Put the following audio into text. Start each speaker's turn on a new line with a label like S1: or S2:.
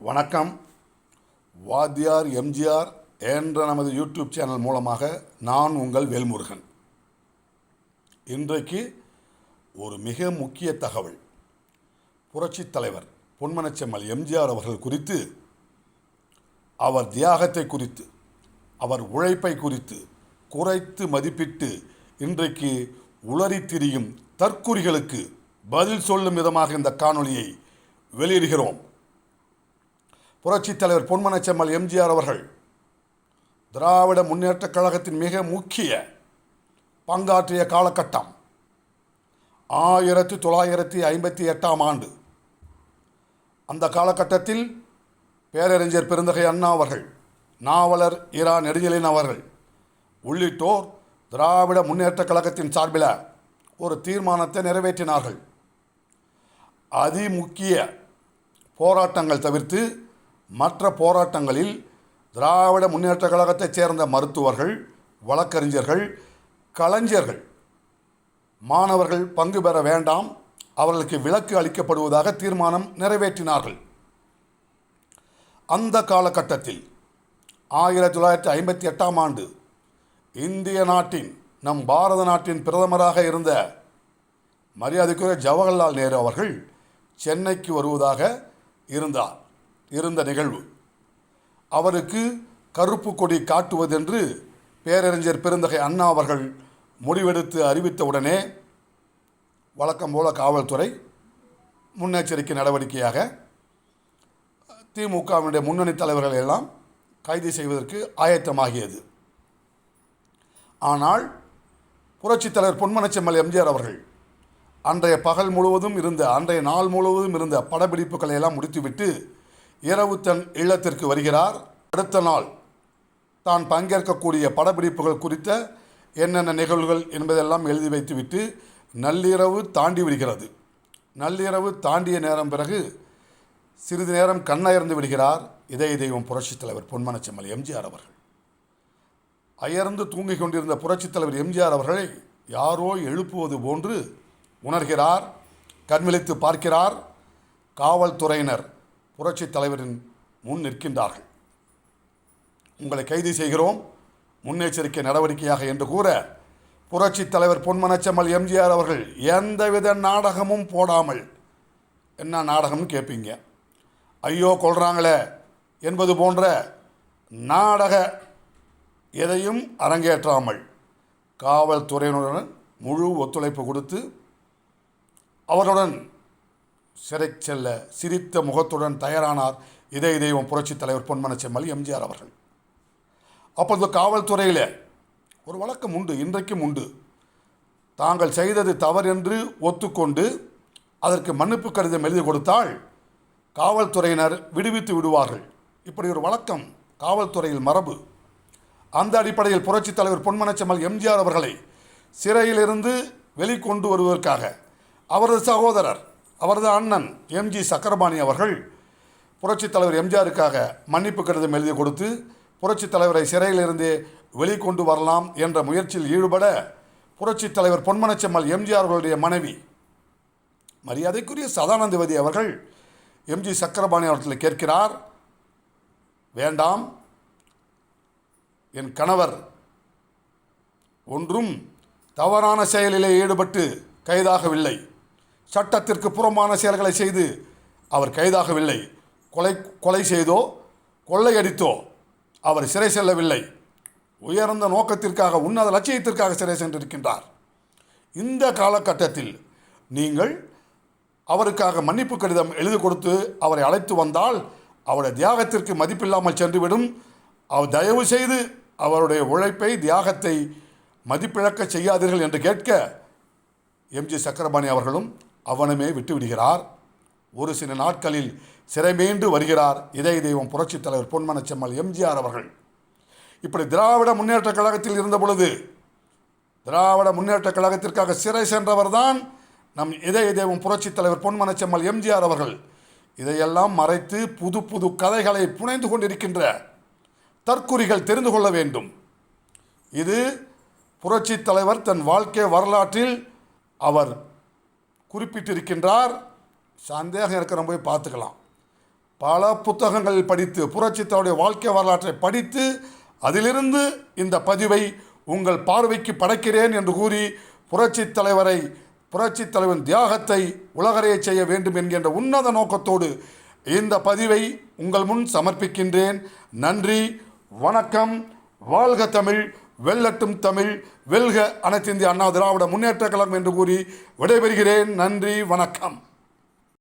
S1: வணக்கம். வாத்தியார் எம்ஜிஆர் என்ற நமது யூடியூப் சேனல் மூலமாக நான் உங்கள் வேல்முருகன். இன்றைக்கு ஒரு மிக முக்கிய தகவல். புரட்சித் தலைவர் பொன்மனச்செம்மல் எம்ஜிஆர் அவர்கள் குறித்து அவர் தியாகத்தை குறித்து அவர் உழைப்பை குறித்து குறைத்து மதிப்பிட்டு இன்றைக்கு உளறி திரியும் தற்குறிகளுக்கு பதில் சொல்லும் விதமாக இந்த காணொளியை வெளியிடுகிறோம். புரட்சித் தலைவர் பொன்மனச்செம்மல் எம்ஜிஆர் அவர்கள் திராவிட முன்னேற்றக் கழகத்தின் மிக முக்கிய பங்காற்றிய காலகட்டம். ஆயிரத்தி தொள்ளாயிரத்தி ஐம்பத்தி எட்டாம் ஆண்டு. அந்த காலகட்டத்தில் பேரறிஞர் பெருந்தகை அண்ணா அவர்கள் நாவலர் இரா நெடுஞ்செழியன் அவர்கள் உள்ளிட்டோர் திராவிட முன்னேற்றக் கழகத்தின் சார்பில் ஒரு தீர்மானத்தை நிறைவேற்றினார்கள். அதிமுக்கிய போராட்டங்கள் தவிர்த்து மற்ற போராட்டங்களில் திராவிட முன்னேற்ற கழகத்தைச் சேர்ந்த மருத்துவர்கள் வழக்கறிஞர்கள் கலைஞர்கள் மாணவர்கள் பங்கு பெற வேண்டாம். அவர்களுக்கு விலக்கு அளிக்கப்படுவதாக தீர்மானம் நிறைவேற்றினார்கள். அந்த காலகட்டத்தில் ஆயிரத்தி தொள்ளாயிரத்தி ஐம்பத்தி எட்டாம் ஆண்டு இந்திய நாட்டின் நம் பாரத நாட்டின் பிரதமராக இருந்த மரியாதைக்குரிய ஜவஹர்லால் நேரு அவர்கள் சென்னைக்கு வருவதாக இருந்தார். இருந்த நிகழ்வு. அவருக்கு கருப்பு கொடி காட்டுவதென்று பேரறிஞர் பெருந்தகை அண்ணா அவர்கள் முடிவெடுத்து அறிவித்தவுடனே வழக்கம் போல காவல்துறை முன்னெச்சரிக்கை நடவடிக்கையாக திமுகவினுடைய முன்னணி தலைவர்கள் எல்லாம் கைது செய்வதற்கு ஆயத்தமாகியது. ஆனால் புரட்சித் தலைவர் பொன்மனச்செம்மல் எம்ஜிஆர் அவர்கள் அன்றைய பகல் முழுவதும் இருந்த அன்றைய நாள் முழுவதும் இருந்த படப்பிடிப்புகளை எல்லாம் முடித்துவிட்டு இரவு தன் இல்லத்திற்கு வருகிறார். அடுத்த நாள் தான் பங்கேற்கக்கூடிய படப்பிடிப்புகள் குறித்த என்னென்ன நிகழ்வுகள் என்பதெல்லாம் எழுதி வைத்துவிட்டு நள்ளிரவு தாண்டி விடுகிறது. நள்ளிரவு தாண்டிய நேரம் பிறகு சிறிது நேரம் கண்ணயர்ந்து விடுகிறார். இதய தெய்வம் புரட்சித் தலைவர் பொன்மனச்செம்மல் எம்ஜிஆர் அவர்கள். அயர்ந்து தூங்கிக் கொண்டிருந்த புரட்சித் தலைவர் எம்ஜிஆர் அவர்களை யாரோ எழுப்புவது போன்று உணர்கிறார். கண்விழித்து பார்க்கிறார். காவல்துறையினர் புரட்சித் தலைவரின் முன் நிற்கின்றார்கள். உங்களை கைது செய்கிறோம். முன்னெச்சரிக்கை நடவடிக்கையாக என்று கூற புரட்சித் தலைவர் பொன்மனச்சம்மல் எம்ஜிஆர் அவர்கள் எந்தவித நாடகமும் போடாமல் என்ன நாடகம்னு கேட்பீங்க ஐயோ கொள்கிறாங்களே என்பது போன்ற நாடக எதையும் அரங்கேற்றாமல் காவல்துறையினருடன் முழு ஒத்துழைப்பு கொடுத்து அவருடன் சிறை செல்ல சிரித்த முகத்துடன் தயாரானார். இதய தெய்வம் புரட்சித் தலைவர் பொன்மனச்செம்மல் எம்ஜிஆர் அவர்கள். அப்பொழுது காவல்துறையில் ஒரு வழக்கம் உண்டு இன்றைக்கும் உண்டு. தாங்கள் செய்தது தவறு என்று ஒத்துக்கொண்டு அதற்கு மன்னிப்பு கடிதம் எழுதி கொடுத்தால் காவல்துறையினர் விடுவித்து விடுவார்கள். இப்படி ஒரு வழக்கம் காவல்துறையில் மரபு. அந்த அடிப்படையில் புரட்சித் தலைவர் பொன்மனச்செம்மல் எம்ஜிஆர் அவர்களை சிறையிலிருந்து வெளிக்கொண்டு வருவதற்காக அவரது சகோதரர் அவரது அண்ணன் எம்ஜி சக்கரபாணி அவர்கள் புரட்சித் தலைவர் எம்ஜிஆருக்காக மன்னிப்பு கடிதம் எழுதி கொடுத்து புரட்சித் தலைவரை சிறையிலிருந்து வெளிக்கொண்டு வரலாம் என்ற முயற்சியில் ஈடுபட புரட்சித் தலைவர் பொன்மனச்செம்மல் எம்ஜிஆர் அவர்களுடைய மனைவி மரியாதைக்குரிய சதானந்தவதி அவர்கள் எம்ஜி சக்கரபாணி அவர்களை கேட்கிறார் வேண்டாம் என் கணவர் ஒன்றும் தவறான செயலிலே ஈடுபட்டு கைதாகவில்லை. சட்டத்திற்கு புறம்பான செயல்களை செய்து அவர் கைதாகவில்லை. கொலை கொலை செய்தோ கொள்ளையடித்தோ அவர் சிறை செல்லவில்லை. உயர்ந்த நோக்கத்திற்காக உன்னத லட்சியத்திற்காக சிறை சென்றிருக்கின்றார். இந்த காலகட்டத்தில் நீங்கள் அவருக்காக மன்னிப்பு கடிதம் எழுதி கொடுத்து அவரை அழைத்து வந்தால் அவருடைய தியாகத்திற்கு மதிப்பில்லாமல் சென்றுவிடும். அவர் தயவு செய்து அவருடைய உழைப்பை தியாகத்தை மதிப்பிழக்க செய்யாதீர்கள் என்று கேட்க எம்ஜி சக்கரபாணி அவர்களும் அவனுமே விட்டுவிடுகிறார். ஒரு சில நாட்களில் சிறை மீண்டு வருகிறார். இதய தெய்வம் புரட்சித் தலைவர் பொன்மனச்செம்மல் எம்ஜிஆர் அவர்கள். இப்படி திராவிட முன்னேற்றக் கழகத்தில் இருந்த பொழுது திராவிட முன்னேற்றக் கழகத்திற்காக சிறை சென்றவர்தான் நம் இதய தெய்வம் புரட்சித் தலைவர் பொன்மனச்செம்மல் எம்ஜிஆர் அவர்கள். இதையெல்லாம் மறைத்து புது புது கதைகளை புனைந்து கொண்டிருக்கின்ற தற்குறிகள் தெரிந்து கொள்ள வேண்டும். இது புரட்சித் தலைவர் தன் வாழ்க்கை வரலாற்றில் அவர் குறிப்பிட்டிருக்கின்றார். சந்தேகம் இருக்கிற போய் பார்த்துக்கலாம். பல புத்தகங்கள் படித்து புரட்சித்தலைவருடைய வாழ்க்கை வரலாற்றை படித்து அதிலிருந்து இந்த பதிவை உங்கள் பார்வைக்கு படைக்கிறேன் என்று கூறி புரட்சித் தலைவரை புரட்சித் தலைவன் தியாகத்தை உலகறைய செய்ய வேண்டும் என்கின்ற உன்னத நோக்கத்தோடு இந்த பதிவை உங்கள் முன் சமர்ப்பிக்கின்றேன். நன்றி வணக்கம் வாழ்க தமிழ் வெல்லட்டும் தமிழ் வெல்க அனைத்திந்திய அண்ணா திராவிட முன்னேற்ற கழகம் என்று கூறி விடைபெறுகிறேன். நன்றி வணக்கம்.